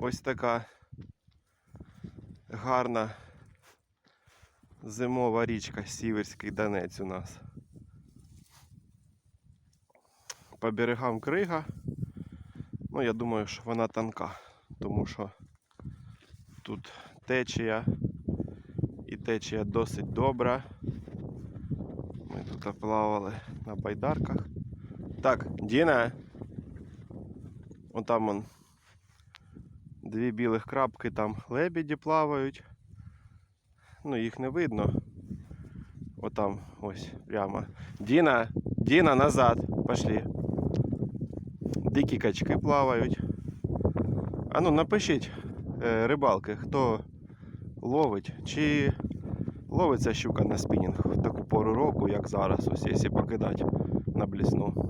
Ось така гарна зимова річка Сіверський Донець у нас. По берегам крига. Ну, я думаю, що вона тонка, тому що тут течія і течія досить добра. Ми тут плавали на байдарках. Так, Діна. Вон там вон дві білих крапки, там лебеді плавають. Ну, їх не видно. Отам ось прямо. Діна, Діна, назад. Пошли. Дикі качки плавають. А ну напишіть е, рибалки, хто ловить, чи ловиться щука на спінінг в таку пору року, як зараз, ось якщо покидати на блісну.